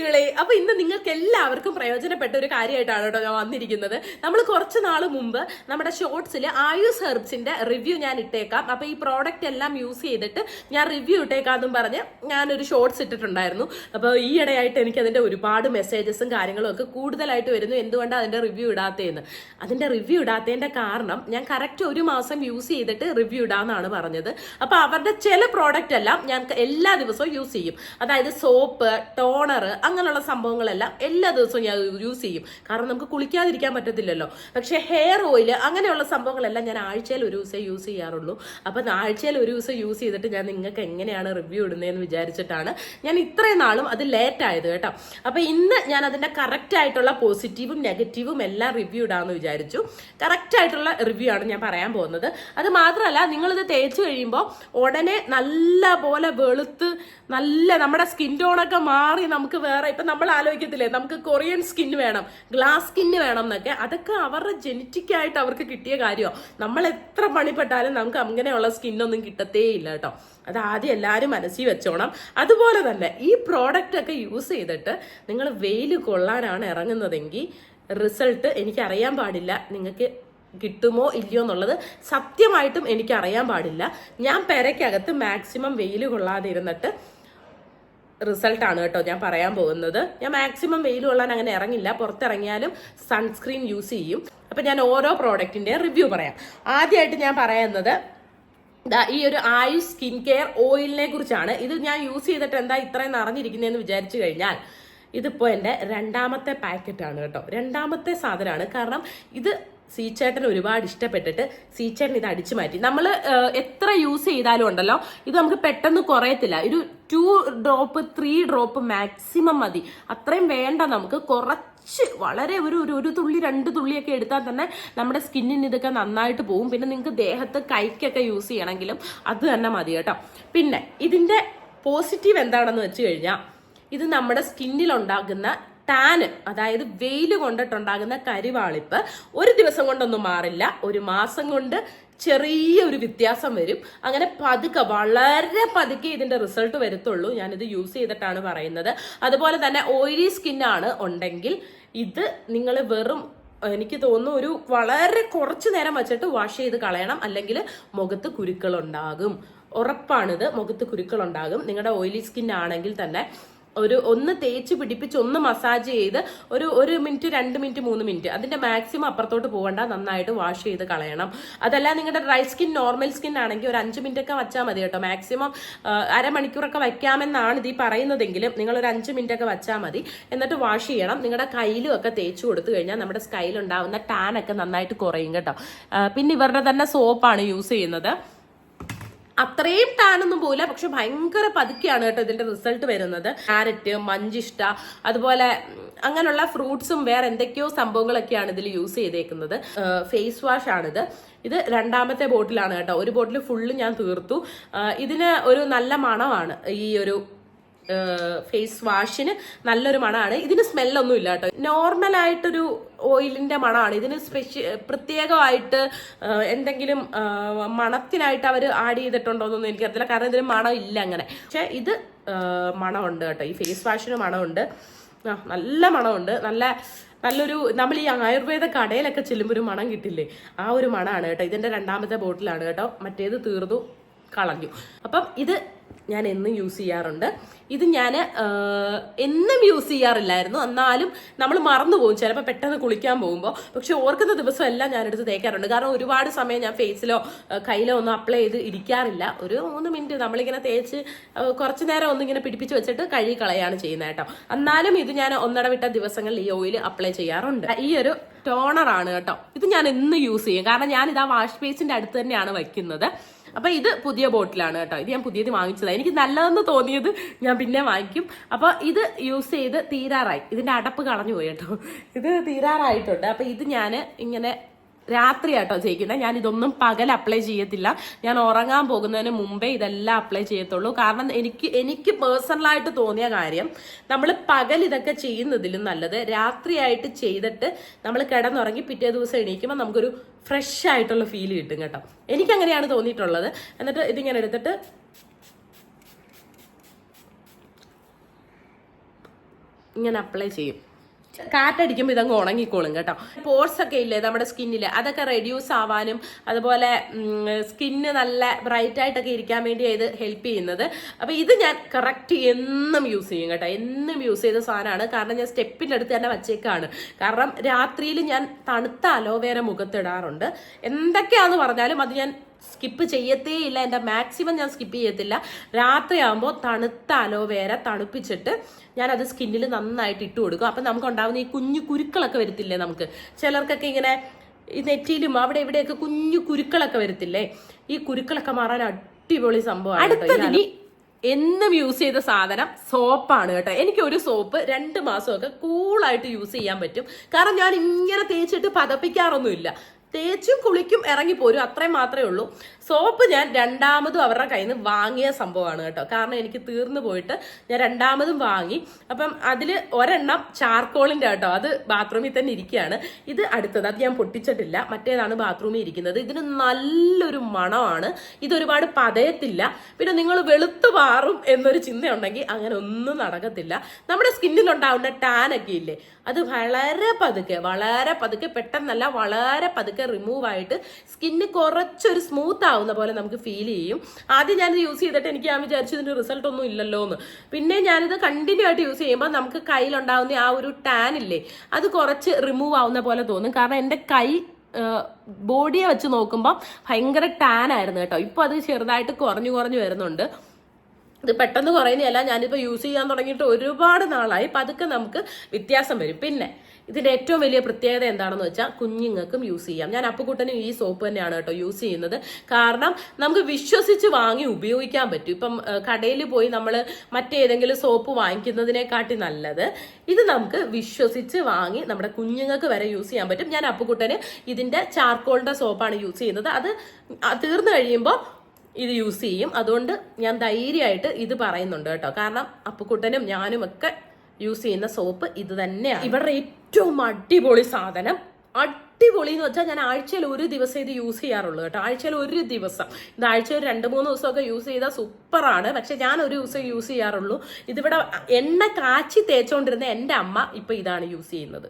കുട്ടികളെ. അപ്പൊ ഇന്ന് നിങ്ങൾക്ക് എല്ലാവർക്കും പ്രയോജനപ്പെട്ട ഒരു കാര്യമായിട്ടാണ് കേട്ടോ ഞാൻ വന്നിരിക്കുന്നത്. നമ്മൾ കുറച്ച് നാൾ മുമ്പ് നമ്മുടെ ഷോർട്സിൽ ആയുസ് ഹെർബ്സിന്റെ റിവ്യൂ ഞാൻ ഇട്ടേക്കാം. അപ്പൊ ഈ പ്രോഡക്റ്റ് എല്ലാം യൂസ് ചെയ്തിട്ട് ഞാൻ റിവ്യൂ ഇട്ടേക്കാന്നും പറഞ്ഞ് ഞാനൊരു ഷോർട്സ് ഇട്ടിട്ടുണ്ടായിരുന്നു. അപ്പോൾ ഈ ഇടയായിട്ട് എനിക്ക് അതിന്റെ ഒരുപാട് മെസ്സേജസും കാര്യങ്ങളും ഒക്കെ കൂടുതലായിട്ട് വരുന്നു. എന്തുകൊണ്ടാണ് അതിന്റെ റിവ്യൂ ഇടാത്തതെന്ന് അതിന്റെ റിവ്യൂ ഇടാത്തതിന്റെ കാരണം ഞാൻ കറക്റ്റ് ഒരു മാസം യൂസ് ചെയ്തിട്ട് റിവ്യൂ ഇടാന്നാണ് പറഞ്ഞത്. അപ്പൊ അവരുടെ ചില പ്രോഡക്റ്റ് എല്ലാം ഞാൻ എല്ലാ ദിവസവും യൂസ് ചെയ്യും. അതായത് സോപ്പ് ടോണർ അങ്ങനെയുള്ള സംഭവങ്ങളെല്ലാം എല്ലാ ദിവസവും ഞാൻ യൂസ് ചെയ്യും. കാരണം നമുക്ക് കുളിക്കാതിരിക്കാൻ പറ്റത്തില്ലല്ലോ. പക്ഷെ ഹെയർ ഓയിൽ അങ്ങനെയുള്ള സംഭവങ്ങളെല്ലാം ഞാൻ ആഴ്ചയിൽ ഒരു ദിവസം യൂസ് ചെയ്യാറുള്ളൂ. അപ്പം ആഴ്ചയിൽ ഒരു ദിവസം യൂസ് ചെയ്തിട്ട് ഞാൻ നിങ്ങൾക്ക് എങ്ങനെയാണ് റിവ്യൂ ഇടുന്നതെന്ന് വിചാരിച്ചിട്ടാണ് ഞാൻ ഇത്രയും നാളും അത് ലേറ്റ് ആയത് കേട്ടോ. അപ്പം ഇന്ന് ഞാൻ അതിന്റെ കറക്റ്റ് ആയിട്ടുള്ള പോസിറ്റീവും നെഗറ്റീവും എല്ലാം റിവ്യൂ ഇടാമെന്ന് വിചാരിച്ചു. കറക്റ്റ് ആയിട്ടുള്ള റിവ്യൂ ആണ് ഞാൻ പറയാൻ പോകുന്നത്. അത് മാത്രമല്ല നിങ്ങളിത് തേച്ച് കഴിയുമ്പോൾ ഉടനെ നല്ല പോലെ വെളുത്ത് നല്ല നമ്മുടെ സ്കിൻ ടോണൊക്കെ മാറി നമുക്ക് വേറെ ഇപ്പൊ നമ്മൾ ആലോചിക്കത്തില്ലേ നമുക്ക് കൊറിയൻ സ്കിൻ വേണം ഗ്ലാസ് സ്കിൻ വേണം എന്നൊക്കെ. അതൊക്കെ അവരുടെ ജനറ്റിക് ആയിട്ട് അവർക്ക് കിട്ടിയ കാര്യമാണ് നമ്മൾ എത്ര പണിപ്പെട്ടാലും നമുക്ക് അങ്ങനെയുള്ള സ്കിന്നൊന്നും കിട്ടത്തേ ഇല്ല കേട്ടോ. അത് ആദ്യം എല്ലാവരും മനസ്സിൽ വെച്ചോണം. അതുപോലെ തന്നെ ഈ പ്രോഡക്റ്റ് ഒക്കെ യൂസ് ചെയ്തിട്ട് നിങ്ങൾ വെയിൽ കൊള്ളാനാണ് ഇറങ്ങുന്നതെങ്കിൽ റിസൾട്ട് എനിക്ക് അറിയാൻ പാടില്ല. നിങ്ങൾക്ക് കിട്ടുമോ ഇല്ലയോ എന്നുള്ളത് സത്യമായിട്ടും എനിക്ക് അറിയാൻ പാടില്ല. ഞാൻ പെരയ്ക്കകത്ത് മാക്സിമം വെയിൽ കൊള്ളാതെ ഇരുന്നിട്ട് റിസൾട്ട് ആണ് കേട്ടോ ഞാൻ പറയാൻ പോകുന്നത്. ഞാൻ മാക്സിമം വെയിൽ കൊള്ളാൻ അങ്ങനെ ഇറങ്ങില്ല. പുറത്തിറങ്ങിയാലും സൺസ്ക്രീൻ യൂസ് ചെയ്യും. അപ്പം ഞാൻ ഓരോ പ്രോഡക്റ്റിന്റെ റിവ്യൂ പറയാം. ആദ്യമായിട്ട് ഞാൻ പറയുന്നത് ഈ ഒരു ആയുഷ് സ്കിൻ കെയർ ഓയിലിനെ കുറിച്ചാണ്. ഇത് ഞാൻ യൂസ് ചെയ്തിട്ട് എന്താ ഇത്രയും നിറഞ്ഞിരിക്കുന്നതെന്ന് വിചാരിച്ചു കഴിഞ്ഞാൽ ഇതിപ്പോൾ എന്റെ രണ്ടാമത്തെ പാക്കറ്റാണ് കേട്ടോ. രണ്ടാമത്തെ സാധനമാണ്. കാരണം ഇത് സീച്ചേട്ടൻ ഒരുപാട് ഇഷ്ടപ്പെട്ടിട്ട് സീച്ചേട്ടൻ ഇത് അടിച്ചു മാറ്റി. നമ്മൾ എത്ര യൂസ് ചെയ്താലും ഉണ്ടല്ലോ ഇത് നമുക്ക് പെട്ടെന്ന് കുറയത്തില്ല. ഒരു two drop three drop maximum മതി. അത്രയും വേണ്ട നമുക്ക്. കുറച്ച് വളരെ ഒരു ഒരു ഒരു തുള്ളി രണ്ട് തുള്ളിയൊക്കെ എടുത്താൽ തന്നെ നമ്മുടെ സ്കിന്നിന് ഇതൊക്കെ നന്നായിട്ട് പോകും പിന്നെ നിങ്ങൾക്ക് ദേഹത്ത് കൈക്കൊക്കെ യൂസ് ചെയ്യണമെങ്കിലും അത് തന്നെ മതി കേട്ടോ. പിന്നെ ഇതിന്റെ പോസിറ്റീവ് എന്താണെന്ന് വെച്ച് കഴിഞ്ഞാൽ ഇത് നമ്മുടെ സ്കിന്നിൽ ഉണ്ടാകുന്ന ടാന് അതായത് വെയിൽ കൊണ്ടിട്ടുണ്ടാകുന്ന കരിവാളിപ്പ് ഒരു ദിവസം കൊണ്ടൊന്നും മാറില്ല. ഒരു മാസം കൊണ്ട് ചെറിയ ഒരു വ്യത്യാസം വരും. അങ്ങനെ പതുക്കെ വളരെ പതുക്കെ ഇതിന്റെ റിസൾട്ട് വരത്തുള്ളൂ. ഞാനിത് യൂസ് ചെയ്തിട്ടാണ് പറയുന്നത്. അതുപോലെ തന്നെ ഓയിലി സ്കിന്നാണ് ഉണ്ടെങ്കിൽ ഇത് നിങ്ങൾ വെറും എനിക്ക് തോന്നുന്നു ഒരു വളരെ കുറച്ച് നേരം വെച്ചിട്ട് വാഷ് ചെയ്ത് കളയണം. അല്ലെങ്കിൽ മുഖത്ത് കുരുക്കളുണ്ടാകും ഉറപ്പാണിത് മുഖത്ത് കുരുക്കളുണ്ടാകും നിങ്ങളുടെ ഓയിലി സ്കിൻ ആണെങ്കിൽ തന്നെ. ഒരു ഒന്ന് തേച്ച് പിടിപ്പിച്ച് ഒന്ന് മസാജ് ചെയ്ത് ഒരു ഒരു മിനിറ്റ് രണ്ട് മിനിറ്റ് മൂന്ന് മിനിറ്റ് അതിന്റെ മാക്സിമം അപ്പുറത്തോട്ട് പോകണ്ട നന്നായിട്ട് വാഷ് ചെയ്ത് കളയണം. അതല്ല നിങ്ങളുടെ ഡ്രൈ സ്കിൻ നോർമൽ സ്കിൻ ആണെങ്കിൽ ഒരു അഞ്ച് മിനിറ്റ് ഒക്കെ വെച്ചാൽ മതി കേട്ടോ. മാക്സിമം അരമണിക്കൂറൊക്കെ വയ്ക്കാമെന്നാണ് ഇത് ഈ പറയുന്നതെങ്കിലും നിങ്ങൾ ഒരു അഞ്ച് മിനിറ്റ് ഒക്കെ വെച്ചാൽ മതി. എന്നിട്ട് വാഷ് ചെയ്യണം. നിങ്ങളുടെ കയ്യിലും ഒക്കെ തേച്ച് കൊടുത്തു കഴിഞ്ഞാൽ നമ്മുടെ സ്കൈലുണ്ടാവുന്ന ഒക്കെ നന്നായിട്ട് കുറയും കേട്ടോ. പിന്നെ ഇവരുടെ തന്നെ സോപ്പാണ് യൂസ് ചെയ്യുന്നത്. അത്രയും ഒന്നും പോകില്ല പക്ഷെ ഭയങ്കര പതുക്കെയാണ് കേട്ടോ ഇതിന്റെ റിസൾട്ട് വരുന്നത്. ക്യാരറ്റ് മഞ്ചിഷ്ട അതുപോലെ അങ്ങനെയുള്ള ഫ്രൂട്ട്സും വേറെ എന്തൊക്കെയോ സംഭവങ്ങളൊക്കെയാണ് ഇതിൽ യൂസ് ചെയ്തേക്കുന്നത്. ഫേസ് വാഷ് ആണിത്. ഇത് രണ്ടാമത്തെ ബോട്ടിലാണ് കേട്ടോ. ഒരു ബോട്ടിൽ ഫുള്ള് ഞാൻ തീർത്തു. ഇതിന് ഒരു നല്ല മണമാണ് ഈ ഒരു ഫേസ് വാഷിന് നല്ലൊരു മണമാണ് ഇതിന് സ്മെല്ലൊന്നും ഇല്ല കേട്ടോ. നോർമൽ ആയിട്ടൊരു ഓയിലിന്റെ മണമാണ് ഇതിന് സ്പെഷ്യ പ്രത്യേകമായിട്ട് എന്തെങ്കിലും മണത്തിനായിട്ട് അവർ ആഡ് ചെയ്തിട്ടുണ്ടോ എന്നൊന്നും എനിക്കറിയില്ല കാരണം ഇതിന് മണം ഇല്ല അങ്ങനെ. പക്ഷെ ഇത് മണമുണ്ട് കേട്ടോ. ഈ ഫേസ് വാഷിന് മണമുണ്ട്. നല്ല മണമുണ്ട്. നല്ല നല്ലൊരു നമ്മൾ ഈ ആയുർവേദ കടയിലൊക്കെ ചെല്ലുമ്പോൾ ഒരു മണം കിട്ടില്ലേ? ആ ഒരു മണമാണ് കേട്ടോ. ഇതിന്റെ രണ്ടാമത്തെ ബോട്ടിലാണ് കേട്ടോ. മറ്റേത് തീർന്നു കളഞ്ഞു. അപ്പം ഇത് ഞാൻ എന്നും യൂസ് ചെയ്യാറുണ്ട്. ഇത് ഞാൻ എന്നും യൂസ് ചെയ്യാറില്ലായിരുന്നു. എന്നാലും നമ്മൾ മറന്നു പോകും. ചിലപ്പോൾ പെട്ടെന്ന് കുളിക്കാൻ പോകുമ്പോൾ പക്ഷെ ഓർക്കുന്ന ദിവസം എല്ലാം ഞാനെടുത്ത് തേക്കാറുണ്ട്. കാരണം ഒരുപാട് സമയം ഞാൻ ഫേസിലോ കയ്യിലോ ഒന്നും അപ്ലൈ ചെയ്ത് ഇരിക്കാറില്ല. ഒരു മൂന്ന് മിനിറ്റ് നമ്മളിങ്ങനെ തേച്ച് കുറച്ച് നേരം ഒന്നിങ്ങനെ പിടിപ്പിച്ച് വെച്ചിട്ട് കഴുകി കളയാണ് ചെയ്യുന്നത് കേട്ടോ. എന്നാലും ഇത് ഞാൻ ഒന്നടവിട്ട ദിവസങ്ങളിൽ ഈ ഓയിൽ അപ്ലൈ ചെയ്യാറുണ്ട്. ഈ ഒരു ടോണറാണ് കേട്ടോ. ഇത് ഞാൻ എന്നും യൂസ് ചെയ്യും. കാരണം ഞാൻ ഇത് ആ വാഷ് ബേസിന്റെ അടുത്ത് തന്നെയാണ് വയ്ക്കുന്നത് അപ്പൊ ഇത് പുതിയ ബോട്ടിലാണ് കേട്ടോ. ഇത് ഞാൻ പുതിയത് വാങ്ങിച്ചതാണ് എനിക്ക് നല്ലതെന്ന് തോന്നിയത് ഞാൻ പിന്നെ വാങ്ങിക്കും. അപ്പോൾ ഇത് യൂസ് ചെയ്ത് തീരാറായി. ഇതിന്റെ അടപ്പ് കളഞ്ഞു പോയി കേട്ടോ. ഇത് തീരാറായിട്ടുണ്ട്. അപ്പോൾ ഇത് ഞാൻ ഇങ്ങനെ രാത്രി ആട്ടോ ചെയ്യിക്കുന്നത് ഞാൻ ഇതൊന്നും പകൽ അപ്ലൈ ചെയ്യത്തില്ല. ഞാൻ ഉറങ്ങാൻ പോകുന്നതിന് മുമ്പേ ഇതെല്ലാം അപ്ലൈ ചെയ്യത്തുള്ളൂ. കാരണം എനിക്ക് എനിക്ക് പേഴ്സണലായിട്ട് തോന്നിയ കാര്യം നമ്മൾ പകൽ ഇതൊക്കെ ചെയ്യുന്നതിലും നല്ലത് രാത്രിയായിട്ട് ചെയ്തിട്ട് നമ്മൾ കിടന്നുറങ്ങി പിറ്റേ ദിവസം എണീക്കുമ്പോൾ നമുക്കൊരു ഫ്രഷ് ആയിട്ടുള്ള ഫീൽ കിട്ടും കേട്ടോ. എനിക്ക് അങ്ങനെയാണ് തോന്നിയിട്ടുള്ളത്. എന്നിട്ട് ഇതിങ്ങനെ എടുത്തിട്ട് ഇങ്ങനെ അപ്ലൈ ചെയ്യും. കാറ്റടിക്കുമ്പോൾ ഇതങ്ങ് ഉണങ്ങിക്കോളും കേട്ടോ. പോർസ് ഒക്കെ ഇല്ലേ നമ്മുടെ സ്കിന്നിൽ അതൊക്കെ റെഡ്യൂസ് ആവാനും അതുപോലെ സ്കിന്ന് നല്ല ബ്രൈറ്റ് ആയിട്ടൊക്കെ ഇരിക്കാൻ വേണ്ടി ഇത് ഹെൽപ്പ് ചെയ്യുന്നത്. അപ്പോൾ ഇത് ഞാൻ കറക്റ്റ് എന്നും യൂസ് ചെയ്യും കേട്ടോ. എന്നും യൂസ് ചെയ്ത സാധനമാണ്. കാരണം ഞാൻ സ്റ്റെപ്പിന്റെ അടുത്ത് തന്നെ വച്ചേക്കാണ്. കാരണം രാത്രിയിൽ ഞാൻ തണുത്ത അലോവേര മുഖത്തിടാറുണ്ട്. എന്തൊക്കെയാണെന്ന് പറഞ്ഞാലും അത് ഞാൻ സ്കിപ്പ് ചെയ്യത്തേ ഇല്ല. എന്റെ മാക്സിമം ഞാൻ സ്കിപ്പ് ചെയ്യത്തില്ല. രാത്രിയാകുമ്പോൾ തണുത്ത അലോവേര തണുപ്പിച്ചിട്ട് ഞാനത് സ്കിന്നിൽ നന്നായിട്ട് ഇട്ട് കൊടുക്കും. അപ്പം നമുക്ക് ഉണ്ടാകുന്ന ഈ കുഞ്ഞു കുരുക്കളൊക്കെ വരത്തില്ലേ നമുക്ക്? ചിലർക്കൊക്കെ ഇങ്ങനെ ഈ നെറ്റിയിലും അവിടെ ഇവിടെയൊക്കെ കുഞ്ഞു കുരുക്കളൊക്കെ വരത്തില്ലേ? ഈ കുരുക്കളൊക്കെ മാറാൻ അടിപൊളി സംഭവമാണ് അടുത്തതിനി എന്നും യൂസ് ചെയ്ത സാധനം സോപ്പാണ് കേട്ടോ. എനിക്ക് ഒരു സോപ്പ് രണ്ട് മാസമൊക്കെ കൂളായിട്ട് യൂസ് ചെയ്യാൻ പറ്റും. കാരണം ഞാൻ ഇങ്ങനെ തേച്ചിട്ട് പതപ്പിക്കാറൊന്നുമില്ല. തേച്ചും കുളിക്കും ഇറങ്ങിപ്പോരും അത്രയും മാത്രമേ ഉള്ളൂ. സോപ്പ് ഞാൻ രണ്ടാമതും അവരുടെ കയ്യിൽ നിന്ന് വാങ്ങിയ സംഭവമാണ് കേട്ടോ. കാരണം എനിക്ക് തീർന്നു പോയിട്ട് ഞാൻ രണ്ടാമതും വാങ്ങി. അപ്പം അതിൽ ഒരെണ്ണം ചാർക്കോളിന്റെ കേട്ടോ. അത് ബാത്റൂമിൽ തന്നെ ഇരിക്കുകയാണ്. ഇത് അടുത്തത്. അത് ഞാൻ പൊട്ടിച്ചിട്ടില്ല. മറ്റേതാണ് ബാത്റൂമിൽ ഇരിക്കുന്നത്. ഇതിന് നല്ലൊരു മണമാണ്. ഇതൊരുപാട് പതയത്തില്ല. പിന്നെ നിങ്ങൾ വെളുത്തു മാറും എന്നൊരു ചിന്തയുണ്ടെങ്കിൽ അങ്ങനെ ഒന്നും നടക്കത്തില്ല. നമ്മുടെ സ്കിന്നിലുണ്ടാവുന്ന ടാൻ ഒക്കെ ഇല്ലേ? അത് വളരെ പതുക്കെ വളരെ പതുക്കെ പെട്ടെന്നല്ല വളരെ പതുക്കെ റിമൂവ് ആയിട്ട് സ്കിന്ന് കുറച്ചൊരു സ്മൂത്ത് ആവുന്ന പോലെ നമുക്ക് ഫീൽ ചെയ്യും. ആദ്യം ഞാനിത് യൂസ് ചെയ്തിട്ട് എനിക്ക് ഞാൻ വിചാരിച്ചു ഇതിന്റെ റിസൾട്ട് ഒന്നും ഇല്ലല്ലോ എന്ന് പിന്നെ ഞാനിത് കണ്ടിന്യൂ ആയിട്ട് യൂസ് ചെയ്യുമ്പോൾ നമുക്ക് കയ്യിലുണ്ടാവുന്ന ആ ഒരു ടാൻ ഇല്ലേ അത് കുറച്ച് റിമൂവ് ആവുന്ന പോലെ തോന്നും. കാരണം എന്റെ കൈ ബോഡിയെ വെച്ച് നോക്കുമ്പോൾ ഭയങ്കര ടാൻ ആയിരുന്നു കേട്ടോ. ഇപ്പോൾ അത് ചെറുതായിട്ട് കുറഞ്ഞു കുറഞ്ഞു വരുന്നുണ്ട്. ഇത് പെട്ടെന്ന് കുറയുന്നതല്ല. ഞാനിപ്പോൾ യൂസ് ചെയ്യാൻ തുടങ്ങിയിട്ട് ഒരുപാട് നാളായി. പതുക്കെ നമുക്ക് വ്യത്യാസം വരും. പിന്നെ ഇതിന്റെ ഏറ്റവും വലിയ പ്രത്യേകത എന്താണെന്ന് വെച്ചാൽ കുഞ്ഞുങ്ങൾക്കും യൂസ് ചെയ്യാം. ഞാൻ അപ്പുകുട്ടനും ഈ സോപ്പ് തന്നെയാണ് കേട്ടോ യൂസ് ചെയ്യുന്നത്. കാരണം നമുക്ക് വിശ്വസിച്ച് വാങ്ങി ഉപയോഗിക്കാൻ പറ്റും. ഇപ്പം കടയിൽ പോയി നമ്മൾ മറ്റേതെങ്കിലും സോപ്പ് വാങ്ങിക്കുന്നതിനെക്കാട്ടി നല്ലത് ഇത് നമുക്ക് വിശ്വസിച്ച് വാങ്ങി നമ്മുടെ കുഞ്ഞുങ്ങൾക്ക് വരെ യൂസ് ചെയ്യാൻ പറ്റും. ഞാൻ അപ്പുകുട്ടന് ഇതിന്റെ ചാർക്കോളിന്റെ സോപ്പാണ് യൂസ് ചെയ്യുന്നത്. അത് തീർന്നു കഴിയുമ്പോൾ ഇത് യൂസ് ചെയ്യും. അതുകൊണ്ട് ഞാൻ ധൈര്യമായിട്ട് ഇത് പറയുന്നുണ്ട് കേട്ടോ. കാരണം അപ്പുക്കുട്ടനും ഞാനും ഒക്കെ യൂസ് ചെയ്യുന്ന സോപ്പ് ഇത് തന്നെയാണ്. ഇവരുടെ ഏറ്റവും അടിപൊളി സാധനം. അടിപൊളി എന്ന് വെച്ചാൽ ഞാൻ ആഴ്ചയിൽ ഒരു ദിവസം ഇത് യൂസ് ചെയ്യാറുള്ളൂ കേട്ടോ. ആഴ്ചയിൽ ഒരു ദിവസം. ഇത് ആഴ്ചയിൽ രണ്ട് മൂന്ന് ദിവസമൊക്കെ യൂസ് ചെയ്താൽ സൂപ്പറാണ്. പക്ഷെ ഞാൻ ഒരു ദിവസം യൂസ് ചെയ്യാറുള്ളൂ. ഇതിവിടെ എണ്ണ കാച്ചി തേച്ചുകൊണ്ടിരുന്ന എന്റെ അമ്മ ഇപ്പോൾ ഇതാണ് യൂസ് ചെയ്യുന്നത്.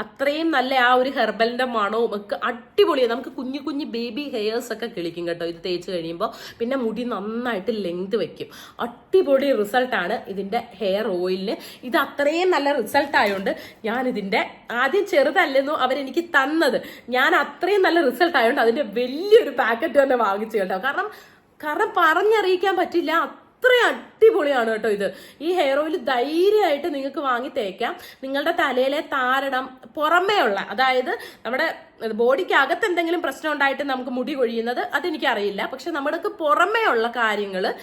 അത്രയും നല്ല ആ ഒരു ഹെർബലിന്റെ മണവും ഒക്കെ അടിപൊളിയാണ് നമുക്ക് കുഞ്ഞു കുഞ്ഞു ബേബി ഹെയർസ് ഒക്കെ കിളിക്കും കേട്ടോ. ഇത് തേച്ച് കഴിയുമ്പോൾ പിന്നെ മുടി നന്നായിട്ട് ലെങ്ത് വെക്കും. അടിപൊളി റിസൾട്ടാണ് ഇതിന്റെ ഹെയർ ഓയിലിന് ഇത് അത്രയും നല്ല റിസൾട്ട് ആയതുകൊണ്ട് ഞാൻ ഇതിന്റെ ആദ്യം ചെറുതല്ലെന്നു അവരെനിക്ക് തന്നത്. ഞാൻ അത്രയും നല്ല റിസൾട്ട് ആയതുകൊണ്ട് അതിന്റെ വലിയൊരു പാക്കറ്റ് തന്നെ വാങ്ങിച്ചു കേട്ടോ. കാരണം കാരണം പറഞ്ഞറിയിക്കാൻ പറ്റില്ല. അത്രയും അടിപൊളിയാണ് കേട്ടോ ഇത്. ഈ ഹെയർ ഓയിൽ ധൈര്യമായിട്ട് നിങ്ങൾക്ക് വാങ്ങി തേക്കാം. നിങ്ങളുടെ തലയിലെ താരണം പുറമേ ഉള്ള അതായത് നമ്മുടെ ബോഡിക്ക് അകത്ത് എന്തെങ്കിലും പ്രശ്നം ഉണ്ടായിട്ട് നമുക്ക് മുടി കൊഴിയുന്നത് അതെനിക്കറിയില്ല. പക്ഷെ നമ്മൾക്ക് പുറമേ ഉള്ള കാര്യങ്ങൾ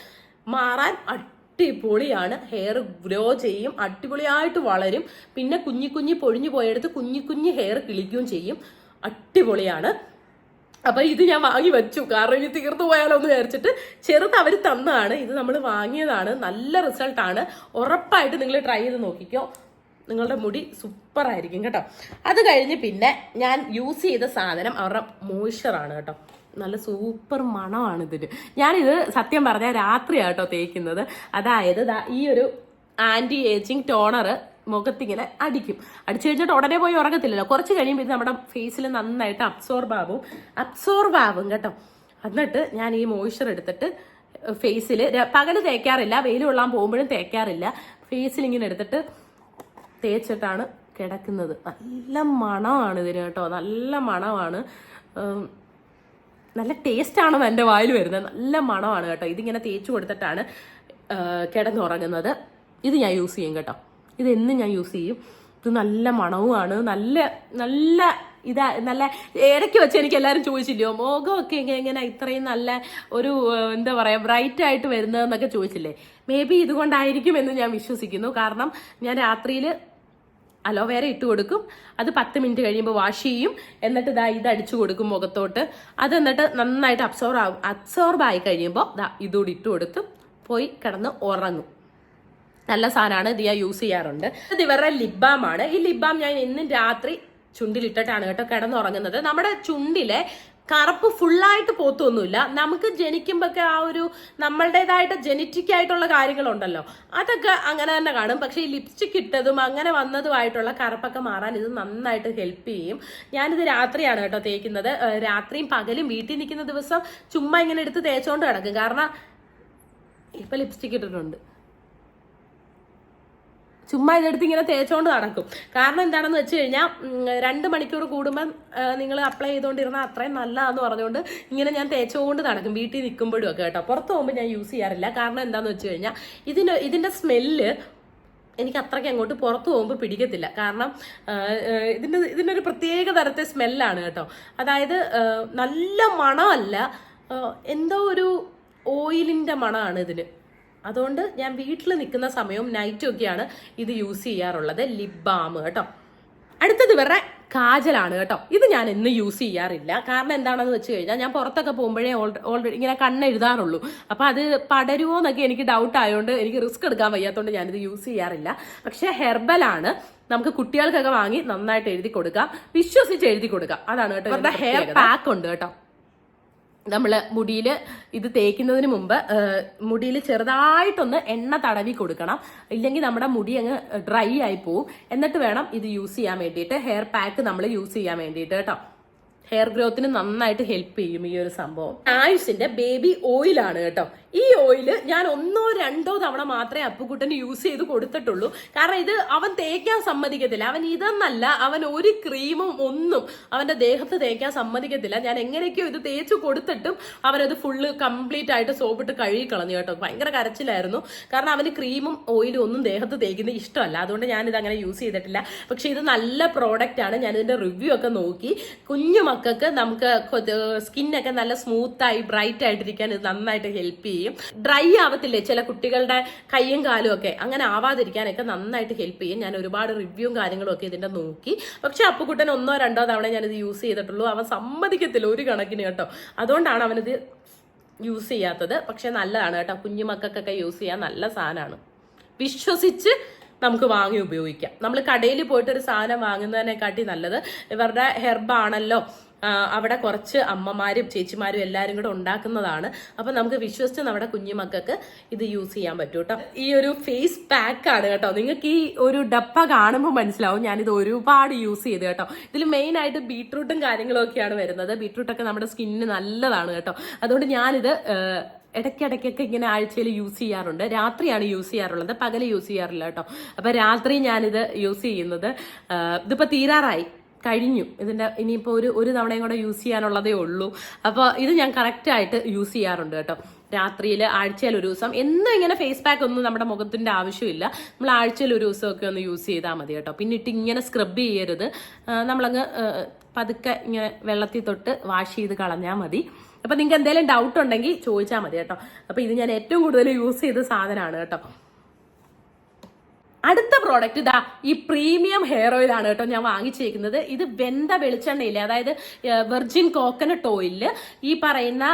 മാറാൻ അടിപൊളിയാണ്. ഹെയർ ഗ്രോ ചെയ്യും അടിപൊളിയായിട്ട് വളരും. പിന്നെ കുഞ്ഞി കുഞ്ഞി പൊഴിഞ്ഞു പോയെടുത്ത് കുഞ്ഞി കുഞ്ഞി ഹെയർ കിളിക്കുകയും ചെയ്യും. അടിപൊളിയാണ്. അപ്പൊ ഇത് ഞാൻ വാങ്ങി വെച്ചു. കാരണം ഇനി തീർന്നു പോയാലോ എന്ന് വിചാരിച്ചിട്ട് ചെറുത് അവർ തന്നതാണ് ഇത് നമ്മൾ വാങ്ങിയതാണ്. നല്ല റിസൾട്ടാണ് ഉറപ്പായിട്ട് നിങ്ങൾ ട്രൈ ചെയ്ത് നോക്കിക്കോ. നിങ്ങളുടെ മുടി സൂപ്പർ ആയിരിക്കും കേട്ടോ. അത് കഴിഞ്ഞ് പിന്നെ ഞാൻ യൂസ് ചെയ്ത സാധനം അവരുടെ മോയ്സ്ചറാണ് കേട്ടോ. നല്ല സൂപ്പർ മണമാണ് ഇതിന് ഞാനിത് സത്യം പറഞ്ഞാൽ രാത്രിയാട്ടോ തേക്കുന്നത്. അതായത് ഈ ഒരു ആന്റി ഏജിങ് ടോണർ മുഖത്തിങ്ങനെ അടിക്കും. അടിച്ചു കഴിഞ്ഞിട്ട് ഉടനെ പോയി ഉറങ്ങത്തില്ലല്ലോ. കുറച്ച് കഴിയുമ്പോൾ ഇത് നമ്മുടെ ഫേസിൽ നന്നായിട്ട് അബ്സോർബ് ആവും അബ്സോർബ് ആവും കേട്ടോ. എന്നിട്ട് ഞാൻ ഈ മോയ്സ്ചർ എടുത്തിട്ട് ഫേസിൽ പകൽ തേക്കാറില്ല. വെയിൽ കൊള്ളാൻ പോകുമ്പോഴും തേക്കാറില്ല. ഫേസിൽ ഇങ്ങനെ എടുത്തിട്ട് തേച്ചിട്ടാണ് കിടക്കുന്നത്. നല്ല മണമാണ് ഇതിന് കേട്ടോ. നല്ല മണമാണ്. നല്ല ടേസ്റ്റാണ് എന്റെ വായിൽ വരുന്നത്. നല്ല മണമാണ് കേട്ടോ. ഇതിങ്ങനെ തേച്ചു കൊടുത്തിട്ടാണ് കിടന്നുറങ്ങുന്നത്. ഇത് ഞാൻ യൂസ് ചെയ്യും കേട്ടോ. ഇത് എന്നും ഞാൻ യൂസ് ചെയ്യും. ഇത് നല്ല മണവുമാണ്. നല്ല നല്ല ഇതാ നല്ല ഇടയ്ക്ക് വെച്ച് എനിക്ക് എല്ലാവരും ചോദിച്ചില്ലയോ മുഖമൊക്കെ ഇങ്ങനെ ഇങ്ങനെ ഇത്രയും നല്ല ഒരു എന്താ പറയുക ബ്രൈറ്റ് ആയിട്ട് വരുന്നതെന്നൊക്കെ ചോദിച്ചില്ലേ. മേ ബി ഇതുകൊണ്ടായിരിക്കും എന്ന് ഞാൻ വിശ്വസിക്കുന്നു. കാരണം ഞാൻ രാത്രിയിൽ അലോവേര ഇട്ട് കൊടുക്കും. അത് പത്ത് മിനിറ്റ് കഴിയുമ്പോൾ വാഷ് ചെയ്യും. എന്നിട്ട് ഇതാ ഇത് അടിച്ചു കൊടുക്കും മുഖത്തോട്ട്. അത് എന്നിട്ട് നന്നായിട്ട് അബ്സോർബ് ആവും. അബ്സോർബ് ആയി കഴിയുമ്പോൾ ദാ ഇതുകൂടി ഇട്ട് കൊടുത്ത് പോയി കിടന്ന് ഉറങ്ങും. നല്ല സാധനമാണ് ഇത് ഞാൻ യൂസ് ചെയ്യാറുണ്ട്. ഇത് ഇവരുടെ ലിബാമാണ് ഈ ലിബാം ഞാൻ എന്നും രാത്രി ചുണ്ടിലിട്ടിട്ടാണ് കേട്ടോ കിടന്നുറങ്ങുന്നത്. നമ്മുടെ ചുണ്ടിലെ കറുപ്പ് ഫുള്ളായിട്ട് പോത്തൊന്നുമില്ല. നമുക്ക് ജനിക്കുമ്പോഴൊക്കെ ആ ഒരു നമ്മളുടേതായിട്ട് ജനറ്റിക് ആയിട്ടുള്ള കാര്യങ്ങളുണ്ടല്ലോ. അതൊക്കെ അങ്ങനെ തന്നെ കാണും. പക്ഷേ ഈ ലിപ്സ്റ്റിക് ഇട്ടതും അങ്ങനെ വന്നതുമായിട്ടുള്ള കറുപ്പൊക്കെ മാറാൻ ഇത് നന്നായിട്ട് ഹെൽപ്പ് ചെയ്യും. ഞാനിത് രാത്രിയാണ് കേട്ടോ തേക്കുന്നത്. രാത്രിയും പകലും വീട്ടിൽ നിൽക്കുന്ന ദിവസം ചുമ്മാ ഇങ്ങനെ എടുത്ത് തേച്ചോണ്ട് കിടക്കും. കാരണം ഇപ്പൊ ലിപ്സ്റ്റിക് ഇട്ടിട്ടുണ്ട്. ചുമ്മാ ഇതെടുത്ത് ഇങ്ങനെ തേച്ചോണ്ട് നടക്കും. കാരണം എന്താണെന്ന് വെച്ച് കഴിഞ്ഞാൽ രണ്ട് മണിക്കൂർ കൂടുമ്പം നിങ്ങൾ അപ്ലൈ ചെയ്തുകൊണ്ടിരുന്നാൽ അത്രയും നല്ലതാന്ന് പറഞ്ഞുകൊണ്ട് ഇങ്ങനെ ഞാൻ തേച്ചുകൊണ്ട് നടക്കും വീട്ടിൽ നിൽക്കുമ്പോഴും ഒക്കെ കേട്ടോ. പുറത്ത് പോകുമ്പോൾ ഞാൻ യൂസ് ചെയ്യാറില്ല. കാരണം എന്താണെന്ന് വെച്ച് കഴിഞ്ഞാൽ ഇതിന് ഇതിന്റെ സ്മെല്ല് എനിക്ക് അത്രയ്ക്ക് അങ്ങോട്ട് പുറത്ത് പോകുമ്പോൾ പിടിക്കത്തില്ല. കാരണം ഇതിന്റെ ഇതിനൊരു പ്രത്യേക തരത്തെ സ്മെല്ലാണ് കേട്ടോ. അതായത് നല്ല മണമല്ല എന്തോ ഒരു ഓയിലിന്റെ മണമാണ് ഇതിന്. അതുകൊണ്ട് ഞാൻ വീട്ടിൽ നിൽക്കുന്ന സമയവും നൈറ്റും ഒക്കെയാണ് ഇത് യൂസ് ചെയ്യാറുള്ളത്. ലിപ് ബാം കേട്ടോ. അടുത്തത് വേറെ കാജലാണ് കേട്ടോ. ഇത് ഞാൻ ഇന്ന് യൂസ് ചെയ്യാറില്ല. കാരണം എന്താണെന്ന് വെച്ച് കഴിഞ്ഞാൽ ഞാൻ പുറത്തൊക്കെ പോകുമ്പോഴേ ഓൾറെഡി ഇങ്ങനെ കണ്ണെഴുതാറുള്ളൂ. അപ്പോൾ അത് പടരുമോ എന്നൊക്കെ എനിക്ക് ഡൗട്ട് ആയതുകൊണ്ട് എനിക്ക് റിസ്ക് എടുക്കാൻ വയ്യാത്തതുകൊണ്ട് ഞാനിത് യൂസ് ചെയ്യാറില്ല. പക്ഷേ ഹെർബലാണ്. നമുക്ക് കുട്ടികൾക്കൊക്കെ വാങ്ങി നന്നായിട്ട് എഴുതി കൊടുക്കാം. വിശ്വസിച്ച് എഴുതി കൊടുക്കാം. അതാണ് കേട്ടോ ഹെയർ പാക്ക് ഉണ്ട് കേട്ടോ. നമ്മൾ മുടിയിൽ ഇത് തേക്കുന്നതിന് മുമ്പ് മുടിയിൽ ചെറുതായിട്ടൊന്ന് എണ്ണ തടവി കൊടുക്കണം. ഇല്ലെങ്കിൽ നമ്മുടെ മുടി അങ്ങ് ഡ്രൈ ആയി പോവും. എന്നിട്ട് വേണം ഇത് യൂസ് ചെയ്യാൻ വേണ്ടിയിട്ട്. ഹെയർ പാക്ക് നമ്മൾ യൂസ് ചെയ്യാൻ വേണ്ടിയിട്ട് കേട്ടോ. ഹെയർ ഗ്രോത്തിന് നന്നായിട്ട് ഹെൽപ്പ് ചെയ്യും ഈ ഒരു സംഭവം. ആയുഷിന്റെ ബേബി ഓയിലാണ് കേട്ടോ. ഈ ഓയിൽ ഞാൻ ഒന്നോ രണ്ടോ തവണ മാത്രമേ അപ്പുക്കുട്ടന് യൂസ് ചെയ്ത് കൊടുത്തിട്ടുള്ളൂ. കാരണം ഇത് അവൻ തേക്കാൻ സമ്മതിക്കത്തില്ല. അവൻ ഇതെന്നല്ല അവൻ ഒരു ക്രീമും ഒന്നും അവന്റെ ദേഹത്ത് തേക്കാൻ സമ്മതിക്കത്തില്ല. ഞാൻ എങ്ങനെയൊക്കെയോ ഇത് തേച്ച് കൊടുത്തിട്ടും അവനത് ഫുള്ള് കംപ്ലീറ്റ് ആയിട്ട് സോപ്പിട്ട് കഴുകി കളഞ്ഞു കേട്ടോ. ഭയങ്കര കരച്ചിലായിരുന്നു. കാരണം അവന് ക്രീമും ഓയിലും ഒന്നും ദേഹത്ത് തേക്കുന്നത് ഇഷ്ടമല്ല. അതുകൊണ്ട് ഞാൻ ഇത് അങ്ങനെ യൂസ് ചെയ്തിട്ടില്ല. പക്ഷെ ഇത് നല്ല പ്രോഡക്റ്റ് ആണ്. ഞാൻ ഇതിന്റെ റിവ്യൂ ഒക്കെ നോക്കി. കുഞ്ഞു മക്കൾക്ക് നമുക്ക് സ്കിന്നൊക്കെ നല്ല സ്മൂത്തായി ബ്രൈറ്റ് ആയിട്ടിരിക്കാൻ ഇത് നന്നായിട്ട് ഹെൽപ്പ് ചെയ്യും. ഡ്രൈ ആവത്തില്ലേ ചില കുട്ടികളുടെ കയ്യും കാലും ഒക്കെ? അങ്ങനെ ആവാതിരിക്കാനൊക്കെ നന്നായിട്ട് ഹെൽപ്പ് ചെയ്യും. ഞാൻ ഒരുപാട് റിവ്യൂവും കാര്യങ്ങളും ഒക്കെ ഇതിന്റെ നോക്കി. പക്ഷെ അപ്പുക്കുട്ടൻ ഒന്നോ രണ്ടോ തവണ ഞാനിത് യൂസ് ചെയ്തിട്ടുള്ളൂ. അവൻ സമ്മതിക്കത്തില്ല ഒരു കണക്കിന് കേട്ടോ. അതുകൊണ്ടാണ് അവനത് യൂസ് ചെയ്യാത്തത്. പക്ഷെ നല്ലതാണ് കേട്ടോ. കുഞ്ഞു മക്കൾക്കൊക്കെ യൂസ് ചെയ്യാൻ നല്ല സാധനമാണ്. വിശ്വസിച്ച് നമുക്ക് വാങ്ങി ഉപയോഗിക്കാം. നമ്മൾ കടയിൽ പോയിട്ട് ഒരു സാധനം വാങ്ങുന്നതിനെക്കാട്ടി നല്ലത് ഇവരുടെ ഹെർബാണല്ലോ അവിടെ കുറച്ച് അമ്മമാരും ചേച്ചിമാരും എല്ലാവരും കൂടെ ഉണ്ടാക്കുന്നതാണ്. അപ്പൊ നമുക്ക് വിശ്വസിച്ച് നമ്മുടെ കുഞ്ഞുമക്കൾക്ക് ഇത് യൂസ് ചെയ്യാൻ പറ്റും കേട്ടോ ഈ ഒരു ഫേസ് പാക്ക് ആണ് കേട്ടോ. നിങ്ങൾക്ക് ഈ ഒരു ഡപ്പ കാണുമ്പോൾ മനസ്സിലാവും ഞാനിത് ഒരുപാട് യൂസ് ചെയ്ത് കേട്ടോ. ഇതിൽ മെയിൻ ആയിട്ട് ബീട്രൂട്ടും കാര്യങ്ങളും ഒക്കെയാണ് വരുന്നത്. ബീട്രൂട്ടൊക്കെ നമ്മുടെ സ്കിന്നിന് നല്ലതാണ് കേട്ടോ. അതുകൊണ്ട് ഞാനിത് ഇടയ്ക്കിടയ്ക്കൊക്കെ ഇങ്ങനെ ആഴ്ചയിൽ യൂസ് ചെയ്യാറുണ്ട്. രാത്രിയാണ് യൂസ് ചെയ്യാറുള്ളത്. പകൽ യൂസ് ചെയ്യാറില്ല കേട്ടോ. അപ്പൊ രാത്രി ഞാനിത് യൂസ് ചെയ്യുന്നത്. ഇതിപ്പോൾ ഇതിപ്പോ തീരാറായി. കഴിഞ്ഞു. ഇതിന്റെ ഇനിയിപ്പോൾ ഒരു ഒരു തവണയും കൂടെ യൂസ് ചെയ്യാനുള്ളതേ ഉള്ളൂ. അപ്പോൾ ഇത് ഞാൻ കറക്റ്റായിട്ട് യൂസ് ചെയ്യാറുണ്ട് കേട്ടോ. രാത്രിയിൽ ആഴ്ചയിൽ ഒരു ദിവസം. എന്നും ഇങ്ങനെ ഫേസ് പാക്ക് ഒന്നും നമ്മുടെ മുഖത്തിന്റെ ആവശ്യമില്ല. നമ്മൾ ആഴ്ചയിൽ ഒരു ദിവസമൊക്കെ ഒന്ന് യൂസ് ചെയ്താൽ മതി കേട്ടോ. പിന്നെ ഇട്ട് ഇങ്ങനെ സ്ക്രബ് ചെയ്യരുത്. നമ്മളങ്ങ് പതുക്കെ ഇങ്ങനെ വെള്ളത്തിൽ തൊട്ട് വാഷ് ചെയ്ത് കളഞ്ഞാൽ മതി. അപ്പൊ നിങ്ങൾക്ക് എന്തെങ്കിലും ഡൗട്ട് ഉണ്ടെങ്കിൽ ചോദിച്ചാൽ മതി കേട്ടോ. അപ്പോൾ ഇത് ഞാൻ ഏറ്റവും കൂടുതൽ യൂസ് ചെയ്ത സാധനമാണ് കേട്ടോ. അടുത്ത പ്രോഡക്റ്റ് ഇതാ ഈ പ്രീമിയം ഹെയർ ഓയിൽ ആണ് കേട്ടോ ഞാൻ വാങ്ങിച്ചേക്കുന്നത്. ഇത് വെന്ത വെളിച്ചെണ്ണയില്ലേ അതായത് വെർജിൻ കോക്കനട്ട് ഓയിലിൽ ഈ പറയുന്ന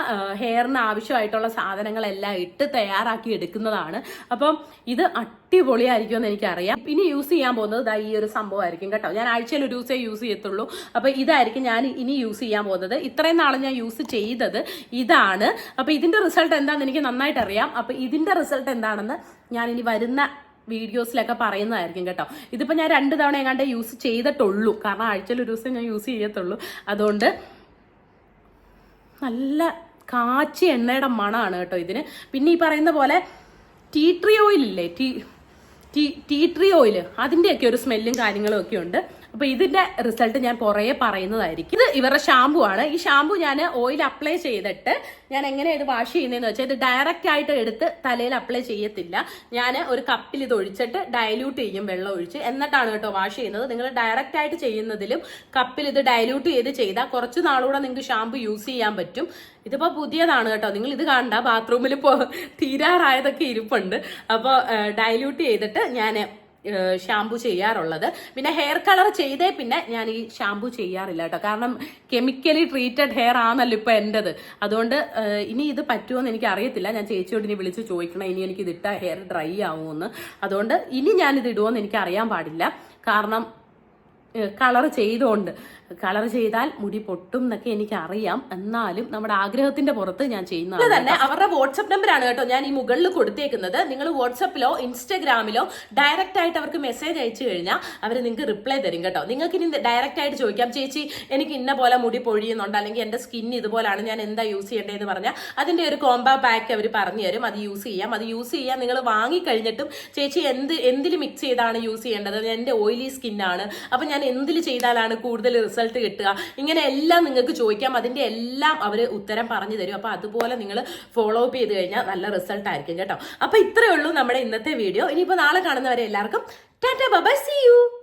ഹെയറിന് ആവശ്യമായിട്ടുള്ള സാധനങ്ങളെല്ലാം ഇട്ട് തയ്യാറാക്കി എടുക്കുന്നതാണ്. അപ്പം ഇത് അടിപൊളിയായിരിക്കും എന്ന് എനിക്കറിയാം. ഇനി യൂസ് ചെയ്യാൻ പോകുന്നത് ഇതാ ഈ ഒരു സംഭവമായിരിക്കും കേട്ടോ. ഞാൻ ആഴ്ചയിൽ ഒരു ദിവസമേ യൂസ് ചെയ്യത്തുള്ളൂ. അപ്പൊ ഇതായിരിക്കും ഞാൻ ഇനി യൂസ് ചെയ്യാൻ പോകുന്നത്. ഇത്രയും നാളെ ഞാൻ യൂസ് ചെയ്തത് ഇതാണ്. അപ്പൊ ഇതിന്റെ റിസൾട്ട് എന്താണെന്ന് എനിക്ക് നന്നായിട്ട് അറിയാം അപ്പൊ ഇതിന്റെ റിസൾട്ട് എന്താണെന്ന് ഞാൻ ഇനി വരുന്ന വീഡിയോസിലൊക്കെ പറയുന്നതായിരിക്കും കേട്ടോ. ഇതിപ്പോൾ ഞാൻ രണ്ട് തവണ എങ്ങാണ്ട് യൂസ് ചെയ്തിട്ടുള്ളൂ. കാരണം ആഴ്ചയിൽ ഒരു ദിവസം ഞാൻ യൂസ് ചെയ്യത്തുള്ളൂ. അതുകൊണ്ട് നല്ല കാച്ചി എണ്ണയുടെ മണമാണ് കേട്ടോ ഇതിന്. പിന്നെ ഈ പറയുന്ന പോലെ ടീ ട്രീ ഓയിൽ ഇല്ലേ? Tea tea tea tree oil അതിന്റെയൊക്കെ ഒരു സ്മെല്ലും കാര്യങ്ങളും ഒക്കെ ഉണ്ട്. അപ്പൊ ഇതിന്റെ റിസൾട്ട് ഞാൻ പുറകെ പറയുന്നതായിരിക്കും. ഇത് ഇവരുടെ ഷാമ്പു ആണ്. ഈ ഷാമ്പു ഞാൻ ഓയിൽ അപ്ലൈ ചെയ്തിട്ട് ഞാൻ എങ്ങനെ ഇത് വാഷ് ചെയ്യുന്നതെന്ന് വെച്ചാൽ ഇത് ഡയറക്റ്റ് ആയിട്ട് എടുത്ത് തലയിൽ അപ്ലൈ ചെയ്യത്തില്ല. ഞാൻ ഒരു കപ്പിൽ ഇത് ഒഴിച്ചിട്ട് ഡയല്യൂട്ട് ചെയ്യും വെള്ളം ഒഴിച്ച്. എന്നിട്ടാണ് കേട്ടോ വാഷ് ചെയ്യുന്നത്. നിങ്ങൾ ഡയറക്റ്റ് ആയിട്ട് ചെയ്യുന്നതിലും കപ്പിൽ ഇത് ഡയല്യൂട്ട് ചെയ്ത് ചെയ്താൽ കുറച്ച് നാളുകൂടെ നിങ്ങൾക്ക് ഷാമ്പു യൂസ് ചെയ്യാൻ പറ്റും. ഇതിപ്പോ പുതിയതാണ് കേട്ടോ. നിങ്ങൾ ഇത് കാണണ്ട ബാത്റൂമിൽ പോ തീരാറായതൊക്കെ ഇരിപ്പുണ്ട്. അപ്പോൾ ഡയല്യൂട്ട് ചെയ്തിട്ട് ഞാൻ ഷാമ്പു ചെയ്യാറുള്ളത്. പിന്നെ ഹെയർ കളർ ചെയ്തേ പിന്നെ ഞാൻ ഈ ഷാമ്പു ചെയ്യാറില്ല കേട്ടോ. കാരണം കെമിക്കലി ട്രീറ്റഡ് ഹെയർ ആണല്ലോ ഇപ്പൊ എന്റെത് അതുകൊണ്ട് ഇനി ഇത് പറ്റുമോ എന്ന് എനിക്ക് അറിയത്തില്ല. ഞാൻ ചേച്ചിയോട് ഇനി വിളിച്ച് ചോദിക്കണം. ഇനി എനിക്ക് ഇത് ഇട്ടാൽ ഹെയർ ഡ്രൈ ആവുമെന്ന് അതുകൊണ്ട് ഇനി ഞാനിത് ഇടുമോന്ന് എനിക്ക് അറിയാൻ പാടില്ല. കാരണം കളർ ചെയ്തുകൊണ്ട് കളർ ചെയ്താൽ മുടി പൊട്ടും എന്നൊക്കെ എനിക്ക് അറിയാം എന്നാലും നമ്മുടെ ആഗ്രഹത്തിന്റെ പുറത്ത് ഞാൻ ചെയ്യുന്ന തന്നെ അവരുടെ വാട്സ്ആപ്പ് നമ്പർ ആണ് കേട്ടോ ഞാൻ ഈ മുകളിൽ കൊടുത്തേക്കുന്നത്. നിങ്ങൾ വാട്സപ്പിലോ ഇൻസ്റ്റഗ്രാമിലോ ഡയറക്റ്റ് ആയിട്ട് അവർക്ക് മെസ്സേജ് അയച്ചു കഴിഞ്ഞാൽ അവർ നിങ്ങൾക്ക് റിപ്ലൈ തരും കേട്ടോ. നിങ്ങൾക്ക് ഇനി ഡയറക്റ്റ് ആയിട്ട് ചോദിക്കാം ചേച്ചി എനിക്ക് ഇന്ന പോലെ മുടി പൊഴിയുന്നുണ്ട്. അല്ലെങ്കിൽ എന്റെ സ്കിൻ ഇതുപോലാണ്. ഞാൻ എന്താ യൂസ് ചെയ്യേണ്ടതെന്ന് പറഞ്ഞാൽ അതിന്റെ ഒരു കോംബോ പാക്ക് അവർ പറഞ്ഞു തരും. അത് യൂസ് ചെയ്യാം. അത് യൂസ് ചെയ്യാൻ നിങ്ങൾ വാങ്ങിക്കഴിഞ്ഞിട്ടും ചേച്ചി എന്ത് എന്തിൽ മിക്സ് ചെയ്താണ് യൂസ് ചെയ്യേണ്ടത്? എന്റെ ഓയിലി സ്കിന്നാണ് അപ്പൊ ഞാൻ എന്തിൽ ചെയ്താലാണ് കൂടുതൽ റിസൾട്ട് കിട്ടുക. ഇങ്ങനെ എല്ലാം നിങ്ങൾക്ക് ചോദിക്കാം. അതിന്റെ എല്ലാം അവർ ഉത്തരം പറഞ്ഞു തരും. അപ്പോൾ അതുപോലെ നിങ്ങൾ ഫോളോ അപ്പ് ചെയ്ത് കഴിഞ്ഞാൽ നല്ല റിസൾട്ട് ആയിരിക്കും കേട്ടോ. അപ്പോൾ ഇത്രയേ ഉള്ളൂ നമ്മുടെ ഇന്നത്തെ വീഡിയോ ഇനിയിപ്പോൾ നാളെ കാണുന്നവരെ എല്ലാവർക്കും ടാറ്റ ബബ സി യു